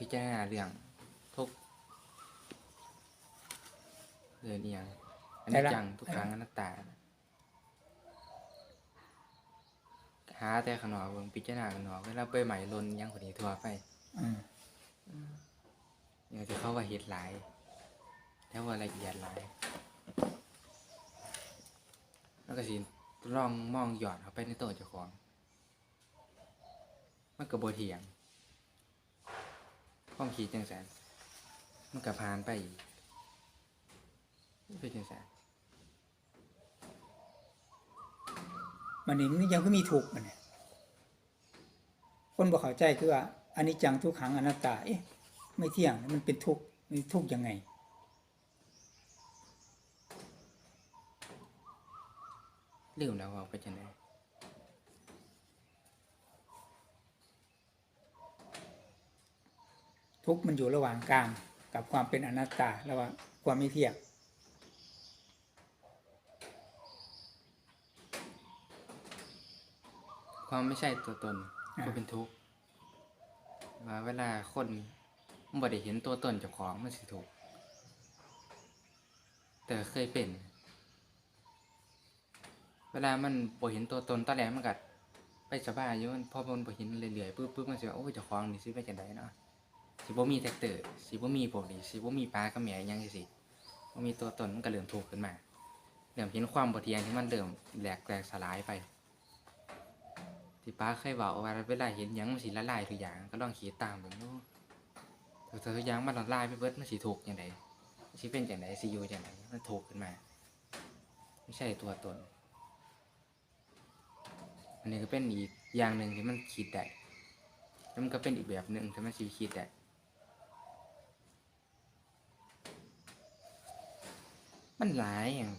พิจารณาเรื่องทุกข์เรื่องเอียงอันนี้จังทุกครั้งอนัตตานะหาแต่ขางนอกเบิ่งพิจารณาขางนอกเวลาไปใหม่ลนยังคนนี้ทั่วไปอืมอย่างที่เขาว่าเห็ดหลายแล้วว่าละเอียดหลายแล้วก็สิลองมองหยอดเข้าไปในตัวเจ้าของ มันก็บ่เถียง ความคิดจังสันมันก็ผ่านไปอีกเป็นจังสันมันนี่มันยังก็มีถูกข์มันเนี่ยคนบอกเข้าใจคือว่าอันนี้จังทุกขังอนัตตาเอ๊ะไม่เที่ยงมันเป็นทุกข์มันทุกข์ยังไงลืมแล้วว่าเป็นจังได ทุกข์มันอยู่ระหว่างกลางกับความเป็นอนัตตาระหว่างความไม่เที่ยงความไม่ใช่ตัวตนก็เป็นทุกข์ว่าเวลาคนมันบ่ได้เห็นตัวตนเจ้าของมันสิทุกข์แต่เคยเป็น เวลามันบ่เห็นตัวตนตอนแรกมันก็ไปสบายอยู่มันพอมันบ่เห็นเรื่อยๆปุ๊บปุ๊บมันสิว่าโอ้ยเจ้าของนี่สิเป็นจังไดเนาะ สิบ่มีแท็กเตอร์สิบ่มีพวกนี้สิบ่มีปลากับแม่อิหยังจังซี่บ่มีตัวตนมันก็เริ่มทุกขึ้นมาเริ่มเห็นความบ่เที่ยงที่มันเริ่มแหลกแตกสลายไปที่ป้าเคยบอกว่าเวลาเห็นยังมันสิละลายทุกอย่างก็ลองคิดตามผมดูแต่ทุกอย่างมันละลายไปเบิดมันสิถูกอย่างไรสิเป็นอย่างไรสิอยู่อย่างไรมันถูกขึ้นมา ไม่ใช่ตัวตน อันนี้ก็เป็นอีกอย่างหนึ่งที่มันคิดได้แล้วมันก็เป็นอีกแบบหนึ่งที่มันสิคิดได้ มันหลายอย่าง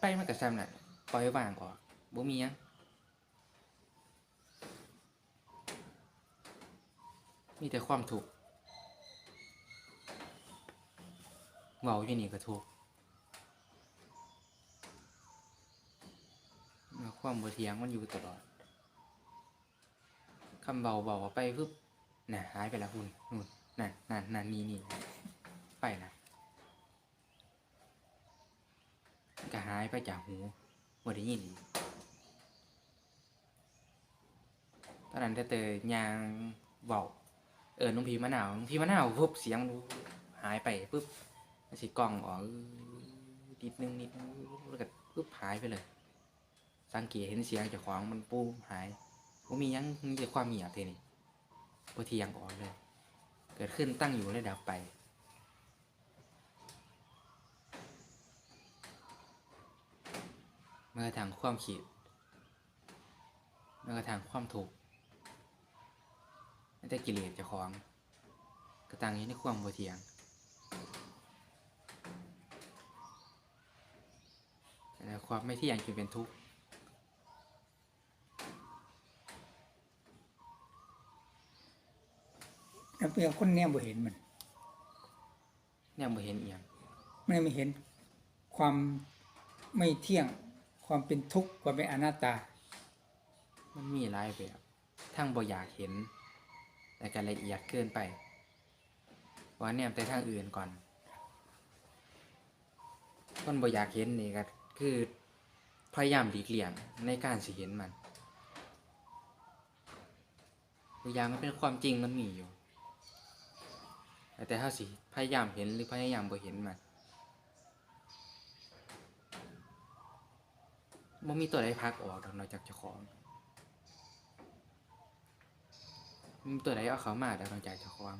ไปมันก็ซ้ำน่ะปล่อยว่างก่อนบ่มีหยังมีแต่ความถูกข์เว้าอยู่นี่ก็ถูกข์ความบ่เทียงมันอยู่ตลอดคำเบาเบาไปปึ๊บน่ะหายไปและคุณนู่นนั่นนั่นนั่นนี่นี่ไปนะก็หายไปจากหูบ่ได้ยินตอนนั้นแต่เตยยางเบาเออน้องพีมะนาวน้องพีมะนาวปุ๊บเสียงหายไปปุ๊บสิกล้องออกนิดนึงนิดนึงแล้วก็ปุ๊บหายไปเลย สังเกตเห็นเสียงจากของมันปูหายผมมียังมีแต่ความเหี่ยบเทนี่พอทียงออกเลย เกิดขึ้นตั้งอยู่แล้วดับไป เมื่อทางความคิดเมื่อทางความถูกข์ไม่ได้กิเลสเจ้าของกระตังอยู่ในความบ่เทียงแต่ความไม่เที่ยงจึงเป็นทุกข์แล้วเพียงคนแนมบ่เห็นมันเนี่ยบ่เห็นเอียงไม่ไม่เห็นความไม่เที่ยง ความเป็นทุกข์ความเป็นอนัตตา มันมีหลายแบบทั้งบ่อยากเห็น แต่ก็ละเอียดเกินไปว่าเนี่ยแต่ทางอื่นก่อนคนบ่อยากเห็นนี่ก็คือพยายามหลีกเลี่ยงในการสิเห็นมันบางอย่างมันเป็นความจริงมันมีอยู่ แต่ถ้าสิพยายามเห็นหรือพยายามบ่เห็นมัน บ่มีตัวใดพักออกดอกนอกจากเจ้าของมีตัวใดเอาเขามาดอกนอกจากเจ้าของ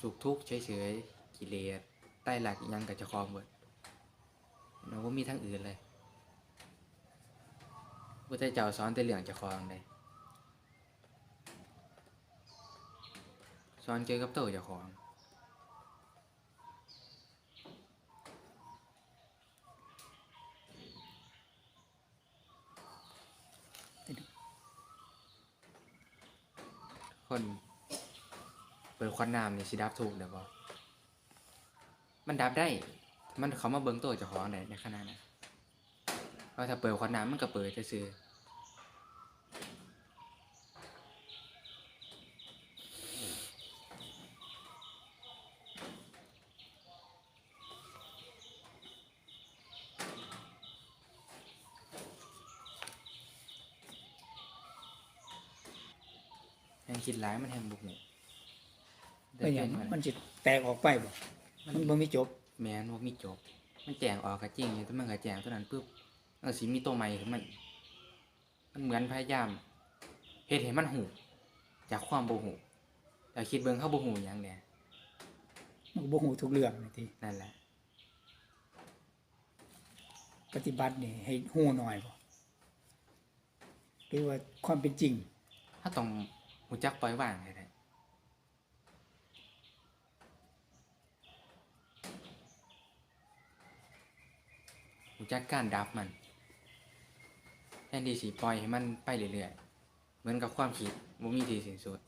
สุขทุกข์เฉยๆกิเลสใต้หลักยังกับเจ้าของเบิดมันบ่มีทางอื่นเลยพุทธเจ้าสอนแต่เรื่องเจ้าของเลยสอนเจอกับตัวเจ้าของ คนเปิดควันน้ำนี่สิดับถูกเดี๋ยวบอมันดับได้ มันเขามาเบิ้งตัวเจ้าของได้ในขณะนั้นเพราะถ้าเปิดควันน้ำมันก็เปิดจะซื้อ แห่งคิดหลายมันแห่งบ่ฮู้เป็นหยังมันสิแตกออกไปบ่มันบ่มีจบ แม่นบ่มีจบ มันแจงออกก็จริงอยู่แต่มันก็แจงตัวนั้นปุ๊บมันก็สิมีตัวใหม่ขึ้นมาอีกมันเหมือนพยายามเฮ็ดให้มันหูจากความบ่หูแต่คิดเบิ่งเขาบ่หูหยังแหน่มันก็บ่ฮู้ทุกเรื่องนี่ทีนั่นแหละ ปฏิบัตินี่ให้ฮู้หน่อยบ่หรือว่าความเป็นจริง ถ้าต้อง หูจักปล่อยวางให้ได้หูจักการดับมันแทนที่สิปล่อยให้มันไปเรื่อยๆ เหมือนกับความคิดบ่มีที่สิ้นสุด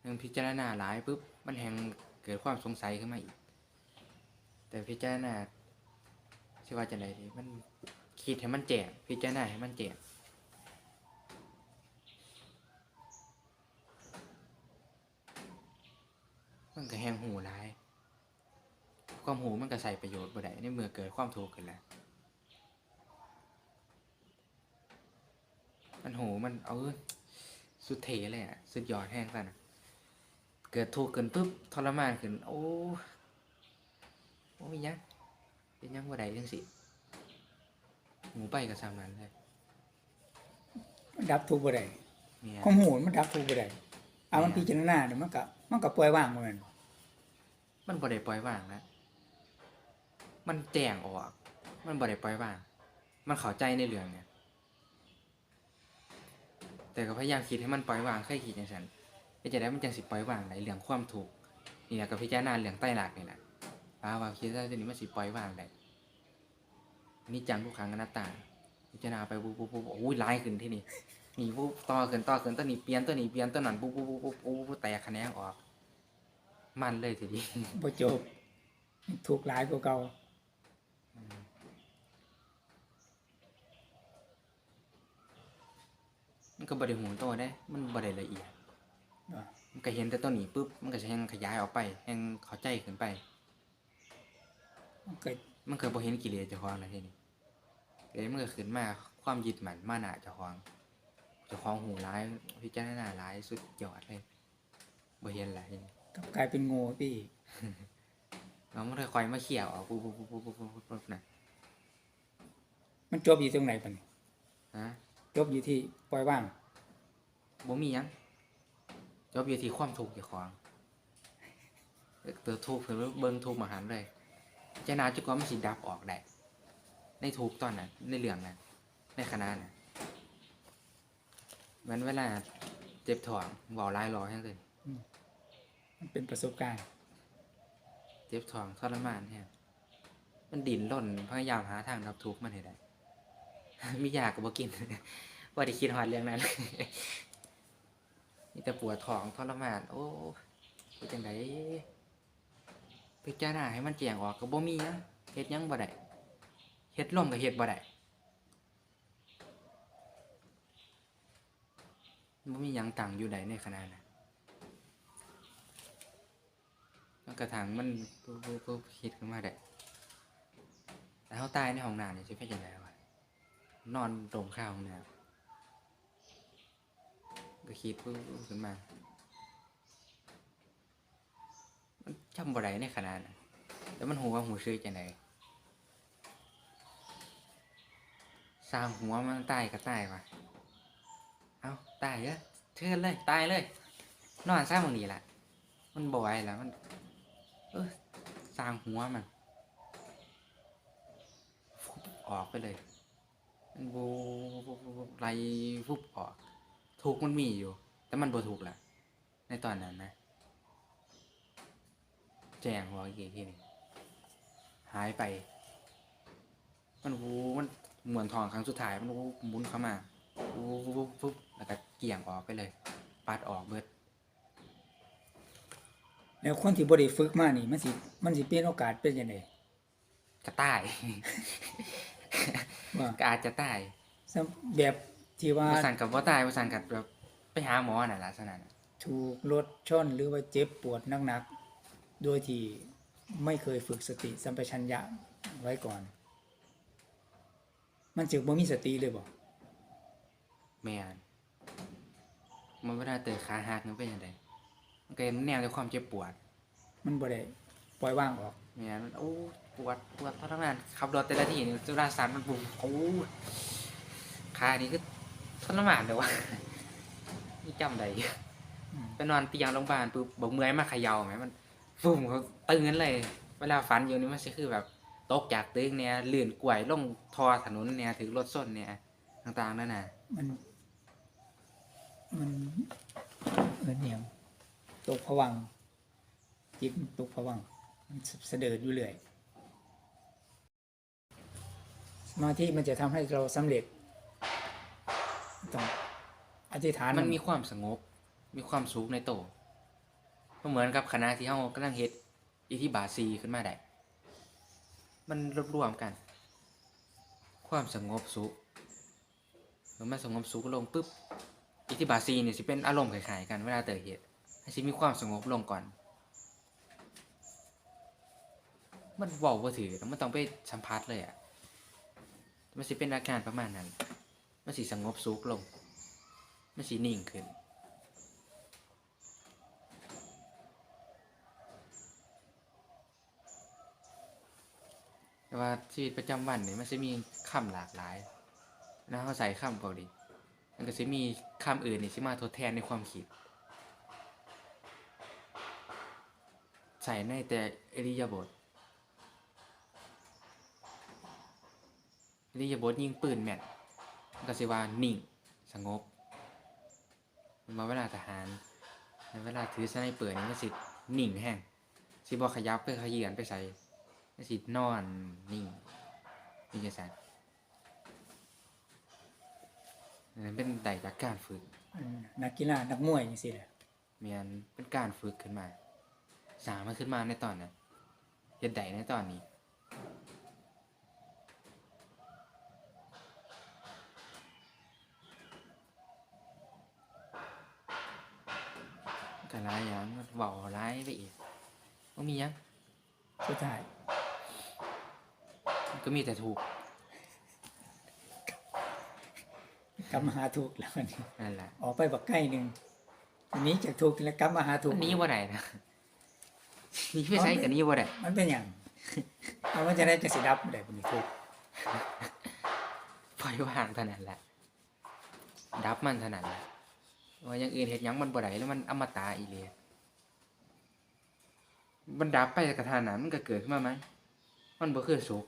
หนึ่งพิจารณาหลายปุ๊บมันแหงเกิดความสงสัยขึ้นมาอีก แต่พิจารณาสิว่าจะไหนดีมันคิดให้มันแจ่มพิจารณาให้มันแจ่ม มันก็แหงหูร้าย ความหูมันก็ใส่ประโยชน์บ่ได้ในเมื่อเกิดความทุกข์ขึ้นแล้วมันหูมันเอาสุดเทเลยอะ สุดยอดแห้งซะนะเกิดทุกข์ขึ้นปุ๊บทรมานขึ้น โอ้โอ้ยยังเป็นยังบ่ได้จังสิหมูไปกับสามนั้นเลยมันดับทุกข์บ่ได้เนี่ยความหูมันดับทุกข์บ่ได้เอามันพิจารณาเนี่ยมันก็มันก็ปล่อยวางบ่แม่นบ่ มันบ่ได้ปล่อยว่างนะมันแจ้งออก มันบ่ได้ปล่อยว่าง มันเข้าใจในเรื่องเนี่ย แต่ก็พยายามคิดให้มันปล่อยวางเคยคิดจังซั่นเพื่จะได้มันจังสิปล่อยวางในเรื่องความถูกนี่แหละก็พิจารณาเรื่องใต้หลักนี่แหละป้าว่าคิดว่าเดี๋ยวนี้มันสิปล่อยวางได้นี่จังทุกครั้งอนัตตาพิจารณาไปปุ๊บปุ๊บปุ๊บโอ้ยร้ายขึ้นที่นี่มีปุ๊บต่อขึ้นต่อขึ้นตัวนี้เปลี่ยนตัวนี้เปลี่ยนตัวนั้นปุ๊บปุ๊บปุ๊บปุ๊บปุ๊บปุ๊บแตกคะแนนออก มันเลยทีเดียวบ่จบทุกข์หลายกว่าเก่ามันก็บริหูโตได้ มันบริละเอียดบ่มันก็เห็นแต่ตัวนี้ปุ๊บ มันก็จะแหงขยายออกไปแหงเข้าใจขึ้นไป มันก็มันเคยบ่เห็นกิเลสเจ้าของแล้วทีนี้เลยมันก็ขึ้นมาความยึดมั่นมานะเจ้าของเจ้าของหูร้ายพิจารณาร้ายสุดยอดเลยบ่เห็นอะไร กลับกลายเป็นโง่ไปอีกเราไม่ได้คอยมาเขี่ยวออกปุ๊บปุ๊บปุ๊บปุ๊บปุ๊บปุ๊บปุ๊บนะมันจบอยู่ตรงไหนบัดนี้ฮะจบอยู่ที่ปล่อยวาง บ่มีหยังจบอยู่ที่ความถูกข์เจ้าของเติทุกข์เพิ่นเบิ่งทุกข์มาหันเลยเจานาจุกว่ามันสิดับออกได้ในทุกข์ตอนนั้นในเรื่องนั้นในขณะนั้นเหมือนเวลาเจ็บท้องเว้าหลายรอแฮงเลยมั มันเป็นประสบการณ์ เจ็บท้องทรมานแฮงมันดิ้นรนพยายามหาทางดับทุกข์มันให้ได้ มียาก็บ่กิน ว่าได้คิดฮอดเรื่องนั้นมีแต่ปวดท้องทรมาน โอ้เป็นจังไดพิจารณาให้มันแจ้งออกก็บ่มีหยังเฮ็ดยังบ่ได้เฮ็ดลมก็เฮ็ดบ่ได้บ่มีหยังตั้งอยู่ใดในขณะนั้นมัน กระทั่งมันปุ๊บปุ๊บปุ๊บคิดขึ้นมาได้แต่เฮาตายในห้องน้ำเนี่สิเป็นจังไดวะนอนตรงข้างห้องน้ำก็คิดปุ๊บปุ๊บขึ้นมา มันจำบ่ได้ในขนาดนั้นแล้วมันหัวาหูซื้อจังไดสร้างหัวมันตายก็ตายวะเอาตายเยอะเชิญเลยตายเลย นอนสร้างมันนี่แหละมันบ่ไหวแล้วมัน ออสร้างหัวมันฟุบออกไปเลยมันบูไหลฟุบออก ถูกมันมีอยู่ แต่มันบ่ถูกแหละในตอนนั้นนะ แจงว่าอีกทีนึงหายไป มันวูมันเหมือนทองครั้งสุดท้ายมันวูหมุนเข้ามาวูวูฟุบแล้วก็เกี่ยงออกไปเลย ปัดออกเบิด แล้วคนที่บ่ได้ฝึกมานี่ มันสิมันสิเปลี่ยนโอกาสเป็นจังได๋กระตาย ว่าก็อาจจะตายสำแบบที่ว่าประสานกับว่าตายประสานกับแบบไปหาหมอน่ะลักษณะนั้นถูกรถชนหรือว่าเจ็บปวดหนักๆ โดยที่ไม่เคยฝึกสติสัมปชัญญะไว้ก่อน มันจึงบ่มีสติเลยบ่แม่นมันเวลาเตะขาหักมันเป็นยังไง มันก็เป็นแนวในความเจ็บปวดมันบ่ได้ปล่อยวางออกแม่นมันโอ้ปวดปวดเท่าทั้งนั้นขับรถแต่ละทีนี่จุฬาสันมันบุ้มโอ้ขานี่คือทรมานเลยวะ นี่จำได้อยู่อืม ไปนอนเตียงโรงพยาบาลปุ๊บบอกเมื่อยมาเขย่าไหมมันฟุ่มเขาตื่นเลย เวลาฝันอยู่นี่มันสิคือแบบตกจากตึกเนี่ยลื่นกล้วยลงทอถนนเนี่ยถึงรถส้นเนี่ยต่างๆนั่นน่ะมัน มันเอินเนียง ตกผวังจิตตกผวังเสดิร์ดอยู่เรื่อยสมาธิมันจะทำให้เราสำเร็จต้องอธิษฐานมันมีความสงบ มีความสุขในโตวก็เหมือนกับคณะที่เฮากำลังเฮ็ดอิทธิบาทซีขึ้นมาได้ มันรวบรวมกัน ความสงบสุขเมื่อมันสงบสุขลงปุ๊บอิทธิบาทซีเนี่ยสิเป็นอารมณ์คล้ายๆกันเวลาเตอเฮ็ด ให้สิมีความสงบลงก่อน มันเว้าบ่าถือแล้วมันต้องไปสัมผัสเลยอะมันสิเป็นอาการประมาณนั้น มันสิสงบสุขลง มันสินิ่งขึ้น แต่ว่าชีวิตประจำวันเนี่ยมันจะมีคำหลากหลาย นะเขาใส่คำเกาหลีมันก็จะมีคำอื่นนี่ที่มาทดแทนในความคิด ส่ในแต่อริยาบทอริยาบทยิงปืนแม่นมันก็สิว่านิ่ง สงบมาเวลาทหารในเวลาถือสไนเปอร์นี่มันสินิ่งแห้งสิบอขยับไปขยือนไปใส่มันสินอนนิ่งนี่จะสั่นอันนั้นเป็นได้จากการฝึกอืมนักกีฬานักมวยอย่างสิแหละเมียนเป็นการฝึกขึ้นมา สร้างมันขึ้นมาในตอนนั้นเฮ็ดได้ในตอนนี้ก็ร้ายอย่างเบาร้ายไปอีกก็มีหยังสุดท้ายมันก็มีแต่ถูกกลับมาหาถูกแล้วอันนี้นั่นแหละออกไปบักใกล้หนึ่งอันนี้จากถูกแล้วกลับมาหาถูกอันนี้ว่าไดนะ นี่ไม่ใช่กับนี้ว่าไดมันเป็นอย่างเอามันจะได้จะสิดับได้บนนี้ถูกปล่อยวางเท่านั้นแหละดับมันเท่านั้นแหละว่าอย่างอื่นเห็ดหยังมันบ่ได้แล้วมันอมตะอีเลยมันดับไปกระทานนั้นมันก็เกิดขึ้นมาไหมมันบ่คือสุก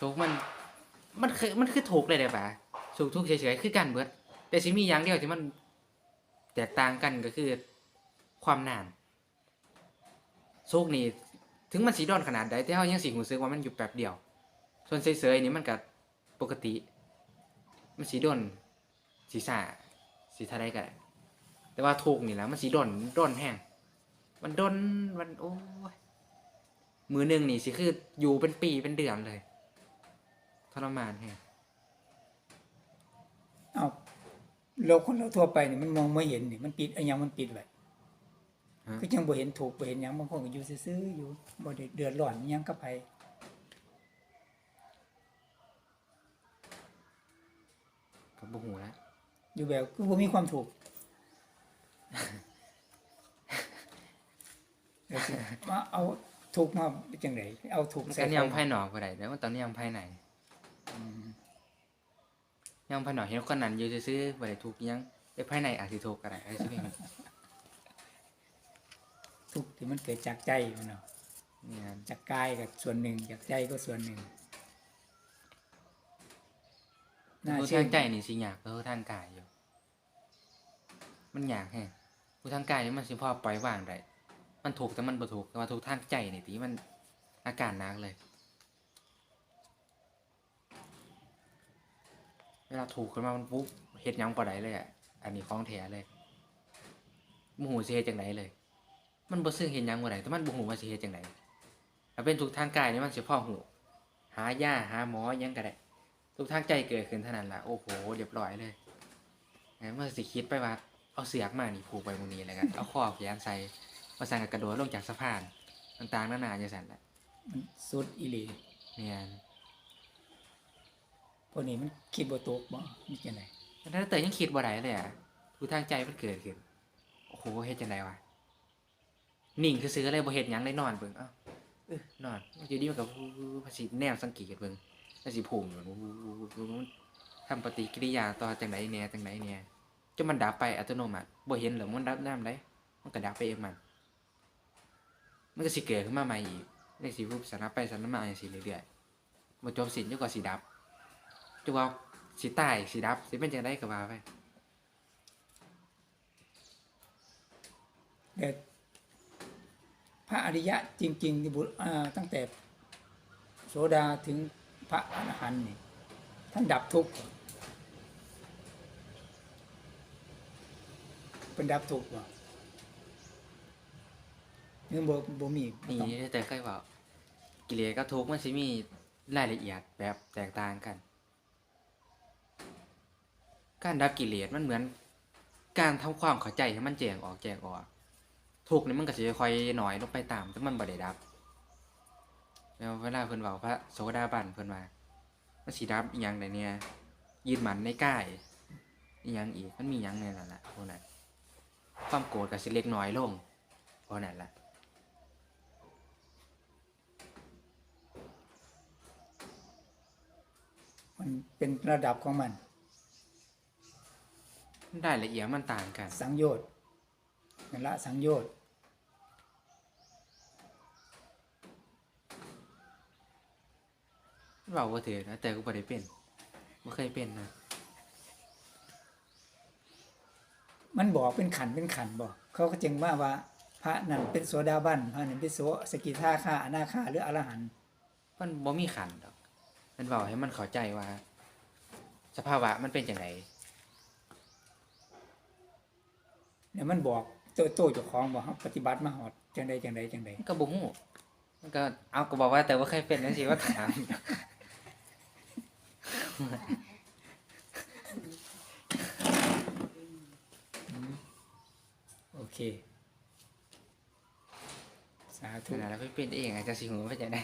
สุกมันมันคือมันคือถูกเลยเด้ป่ะสุกทุกข์เฉยๆคือกันเบิดแต่สิมีอย่างเดียวที่มันแตกต่างกันก็คือความนาน สุกนี่ถึงมันสีดอนขนาดใดแต่เฮายังสิรู้สึกว่ามันอยู่แป๊บเดียว ส่วนเฉยๆนี่มันก็ปกติ มันสีดอนสีสาสีทะเลก็ได้แต่ว่าถูกนี่แหล้วมันสีดอนดอนแห้งมันดนมันโอ้ยมือหนึ่งนี่สิคืออยู่เป็นปีเป็นเดือนเลยทรมานแฮงเอาเราคนเราทั่วไปนี่มันมองไม่เห็นนี่มันปิดไอ้ยังมันปิดไว้ ฮะก็ยังบ่เห็นถูกบ่เห็นหยังบางคนก็อยู่ซื่อๆอยู่บ่ได้เดือดร้อนอิหยังกับไผก็บ่หูแล้วอยู่แบบคือบ่มีความถูกเดี๋ยวสิมาเอาถูกมาเป็นจังไดเอาถูกมันใส่ก็ไฟยังภายนอกก็ได้แต่ว่าตอนนี้ยังภายในอืมยังภายนอกเห็นคนนั้นอยู่ซื่อๆบ่ได้ถูกอิหยังแต่ภายในอาจสิถูกก็ได้ไอ้สิเป็น ทุกข์ที่มันเกิดจากใจมันเนาะเนี่ยจากกายก็ส่วนหนึ่งจากใจก็ส่วนหนึ่งน่าผู้เชื่อทางใจนี่สิอยากกว่าผู้ทางกายอยู่ มันอยากแฮงผู้ทางกายนี่มันสิพอปล่อยวางได้มันถูกแต่มันบ่ถูกแต่ว่าถูกทางใจนี่ที่มันอาการหนักเลย เวลาถูกขึ้นมามันปุ๊บเฮ็ดหยังบ่ได้เลยอะ อันนี้ของแท้เลยบ่ฮู้สิเฮ็ดจังไดเลย มันบ่ซื้อเฮ็ดหยังบ่ได้แต่มันบ่ฮู้ว่าสิเฮ็ดจังไดถ้าเป็นทุกทางกายนี่มันสิพอฮู้หายาหาหมอหยังก็ได้ทุกทางใจเกิดขึ้นเท่านั้นล่ะโอ้โหเรียบร้อยเลยงั้นเมื่อสิคิดไปว่าเอาเสือกมานี่ผูกไปตรงนี้แล้วกันเอาข้อแขนใส่มาสั่งกับกระโดดลงจากสะพานต่างๆนานาจังซั่นแหละมันสุดอีหลีเนี่ยพวกนี้มันคิดบ่ตกบ่นี่จังไดแต่ถ้าเตยยังคิดบ่ได้เลยอะผู้ทางใจมันเกิดขึ้นโอ้โหเฮ็ดจังไดวะ นิ่งคือซื้ออะไรบ่เฮ็ดยังเลยนอนเบิ่งเอ้าเออนอนอยู่ดีมันก็ภาษีแนวสังเกตเบิ่งภาษีพุ่งอยู่มันทำปฏิกิริยาต่อจังไดแหน่จังไดแหน่จนมันดับไปอัตโนมัติบ่เห็นหรือมันดับน้ำได้มันก็ดับไปเองมัน มันก็สิเกิดขึ้นมาใหม่อีกในสิรูปสารไปสารมาอย่างสิเรื่อยๆบ่จบสิ้นจนกว่าสิดับจนว่าสิตายสิดับสิเป็นจังได้ก็ว่าไปแต่ พระอริยะจริงๆที่บุตั้งแต่โสดาถึงพระอรหันต์นี่ท่านดับทุกข์เป็นดับทุกข์บ่เรื่องบ่บ่มีบ่นี่ต้องแต่เคยบอกกิเลสกับทุกข์มันสิมีรายละเอียดแบบแตกต่างกัน การดับกิเลสมันเหมือน การทำความเข้าใจให้มันแจงออกแจงออก ทุกข์นี่มันก็สิค่อยๆน้อยลงไปตามแต่มันบ่ได้ดับ แล้วเวลาเพิ่นเว้าพระโสดาบันเพิ่นว่ามันสิดับอีหยังได้เนี่ยยืนหมันในกายอีหยังอีกมันมีหยังในนั้นล่ะพวกนั้นความโกรธก็สิเล็กน้อยลงเพราะนั้นล่ะมันเป็นระดับของมันรายละเอียดมันต่างกัน สังโยชน์นั่นละสังโยชน์ เราก็ถือนะแต่กูไม่ได้เป็นไม่เคยเป็นนะมันบอกเป็นขันเป็นขันบอก เขาก็จึงว่าว่า พระนั่นเป็นโสดาบันพระนั่นเป็นโสสกิทาคาอนาคาหรืออรหันต์มันบ่มีขันดอก มันบอกให้มันเข้าใจว่า สภาวะมันเป็นจังไงเนี่ยมันบอกโตโตเจ้าของบอกเขาปฏิบัติมาหอดจังใดจังใดจังใดมันก็บ่ฮู้มันก็เอาก็บอกว่าแต่ว่าเคยเป็นนั่นสิว่าถาม โอเค สาธุขนาดเราเคยเป็นเองอาจจะสิหูว่าจะได้